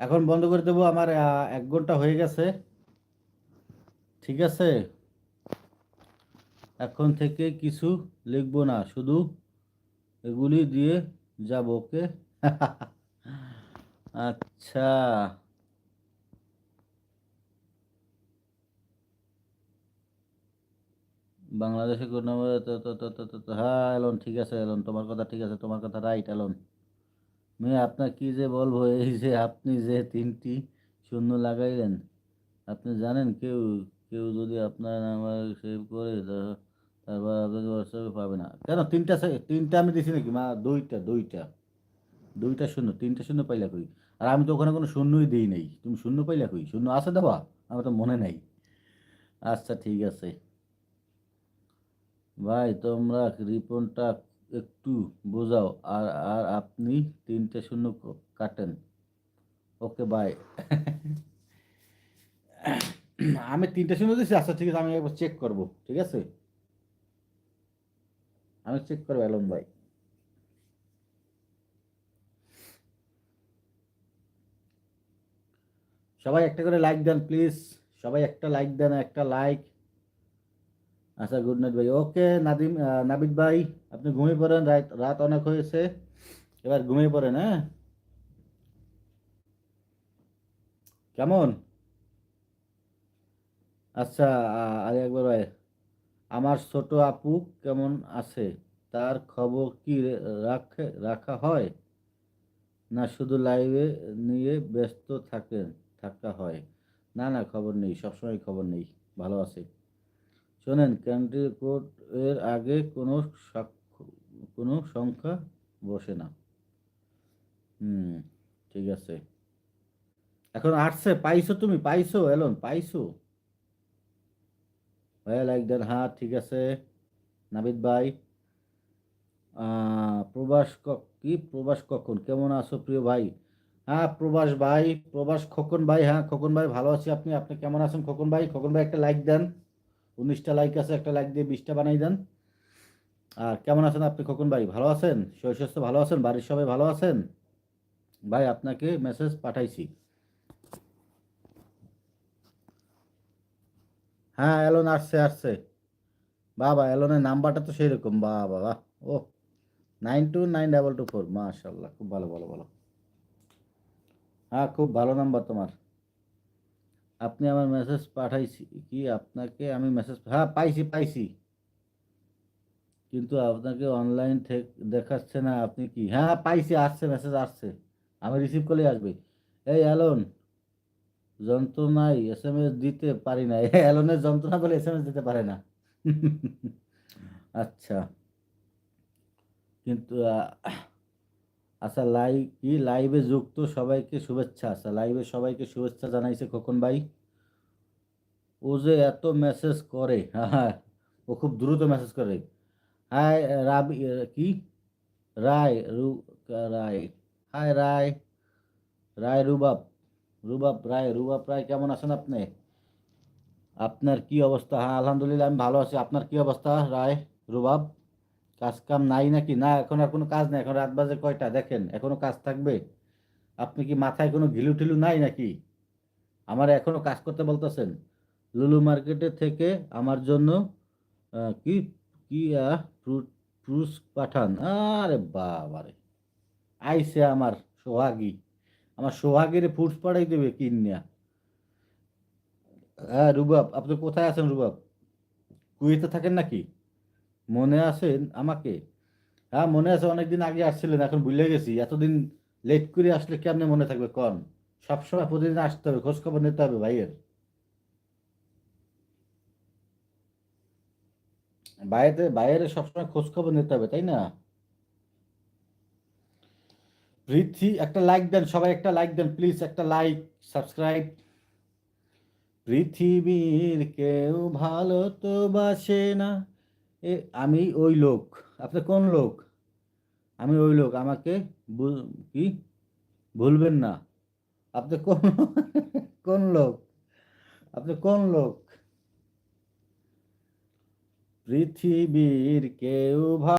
এখন বন্ধ করে দেবো আমার এক ঘণ্টা হয়ে গেছে ঠিক আছে এখন থেকে কিছু লিখব না শুধু এগুলি দিয়ে যাব ওকে আচ্ছা বাংলাদেশে কোনো হ্যাঁ এলন ঠিক আছে এলন তোমার কথা ঠিক আছে তোমার কথা রাইট এলন মেয়ে আপনার কি যে বলব, এই যে আপনি যে তিনটি শূন্য লাগাইলেন, আপনি জানেন কেউ কেউ যদি আপনার নাম্বার সেভ করে তারপর আপনার হোয়াটসঅ্যাপে পাবে না। কেন? তিনটা তিনটা আমি দিছি নাকি? মা, দুইটা দুইটা। দুইটা শূন্য, তিনটা শূন্য পাইলা কই? আর আমি তো ওখানে কোনো শূন্যই দিই নাই। তুমি শূন্য পাইলা কই? শূন্য আছে দেওয়া আমার তো মনে নাই। আচ্ছা ঠিক আছে। ভাই, তোমরা রিপনটা একটু বোঝাও। আর আর আপনি তিনটে শূন্য কাটেন। Okay, bye. আমি তিনটে শূন্য দিচ্ছি আচ্ছা ঠিক আছে, আমি একবার চেক করব, ঠিক আছে? আমি চেক করব এলন ভাই। সবাই একটা করে লাইক দেন প্লিজ সবাই একটা লাইক দেন, একটা লাইক আচ্ছা গুড নাইট ভাই। ওকে নাদিম নাবিদ ভাই, আপনি ঘুমিয়ে পড়েন, রাত রাত অনেক হয়েছে। এবার ঘুমিয়ে পড়েন হ্যাঁ? কেমন? আচ্ছা আর একবার ভাই, আমার ছোট আপু কেমন আছে? তার খবর কি রাখে, রাখা হয়? না, শুধু লাইভে নিয়ে ব্যস্ত থাকেন থাকা হয়। না না, খবর নেই, সবসময় খবর নেই, ভালো আছে। শোনেন, কান্ট্রি কোড এর আগে কোনো কোনো সংখ্যা বসে না। হুম, ঠিক আছে। এখন আসছে, পাইছো তুমি, পাইছো, এলন, পাইছো। ভাইয়া লাইক দেন হ্যাঁ ঠিক আছে। নাবিদ ভাই প্রবাস কি প্রবাস কখন? কেমন আছো প্রিয় ভাই? হ্যাঁ প্রবাস ভাই, প্রবাস খোকন ভাই হ্যাঁ খোকন ভাই, ভালো আছি আপনি আপনি কেমন আছেন খোকন ভাই? খোকন ভাই, একটা লাইক দেন। উনিশটা লাইক আছে, একটা লাইক দিয়ে বিশটা বানাই দেন। আর কেমন আছেন আপনি খোকন ভাই? ভালো আছেন? শরীর স্বাস্থ্য ভালো আছেন? বাড়ির সবাই ভালো আছেন? ভাই, আপনাকে মেসেজ পাঠাইছি। হ্যাঁ এলন আসছে আসছে। বাবা এলনের নাম্বারটা তো সেই রকম বা বাবা ও nine two nine double two four মাশাল্লাহ খুব ভালো ভালো ভালো। হ্যাঁ খুব ভালো নাম্বার তোমার। আপনি আমার মেসেজ পাঠাইছি, কি আপনাকে আমি মেসেজ হ্যাঁ পাইছি পাইছি। কিন্তু আপনাকে অনলাইন দেখাচ্ছে না, আপনি কি? হ্যাঁ পাইছি, আসছে মেসেজ আসছে। আমি রিসিভ করলে আসবে। এই অ্যালন যন্ত্রণায় এস এম এস দিতে পারি না। এই অ্যালনের যন্ত্রণা বলে এস এম এস দিতে পারে না। আচ্ছা। কিন্তু আচ্ছা লাইভ কি লাইভে যুক্ত সবাইকে শুভেচ্ছা? আচ্ছা লাইভে সবাইকে শুভেচ্ছা জানাইছে খোকন ভাই। ও যে এত মেসেজ করে হ্যাঁ ও খুব দ্রুত মেসেজ করে। হাই, রাবি, কি? রায়, রু, রায়, হাই, রায় রায় রুবাব রুবাব রায় রুবাব রায়, কেমন আছেন আপনি? আপনার কি অবস্থা? হ্যাঁ আলহামদুলিল্লাহ, আমি ভালো আছি। আপনার কি অবস্থা, রায়, রুবাব? কাজ কাম নাই নাকি? না, এখন আর কোনো কাজ নেই। এখন রাত বাজে কয়টা? দেখেন, এখনও কাজ থাকবে? আপনি কি মাথায় কোনো ঘিলু ঠিলু নাই নাকি? আমার এখনও কাজ করতে বলতেছেন। লুলু মার্কেটে থেকে আমার জন্য কি কি ফ্রুটস পাঠান। আরে বাবারে। আইসে আমার সোহাগী। আমার সোহাগের ফ্রুটস পাঠাই দেবে কিনিয়া। হ্যাঁ রুবাব, আপনি কোথায় আছেন রুবাব? কুয়েতে থাকেন নাকি? মনে আছে আমাকে? হ্যাঁ মনে আছে, অনেকদিন আগে আসছিলেন, এখন ভুলে গেছি। এতদিন লেট করে আসলে কেমনে মনে থাকবে? কন? সবসময় প্রতিদিন আসতে হবে খোঁজ খবর নিতে হবে ভাইয়ের। বাইরে বাইরে সবসময় খোঁজ খবর নিতে হবে, তাই না? পৃথ্বী একটা লাইক দেন, সবাই একটা লাইক দেন প্লিজ একটা লাইক সাবস্ক্রাইব পৃথিবীর কেউ ভালো তো বাসে না। এ, আমি ওই লোক। আপনি কোন লোক? আমি ওই লোক, আমাকে কি? ভুলবেন না। আপনি কোন কোন লোক? আপনি কোন লোক? পৃথিবীর কেউ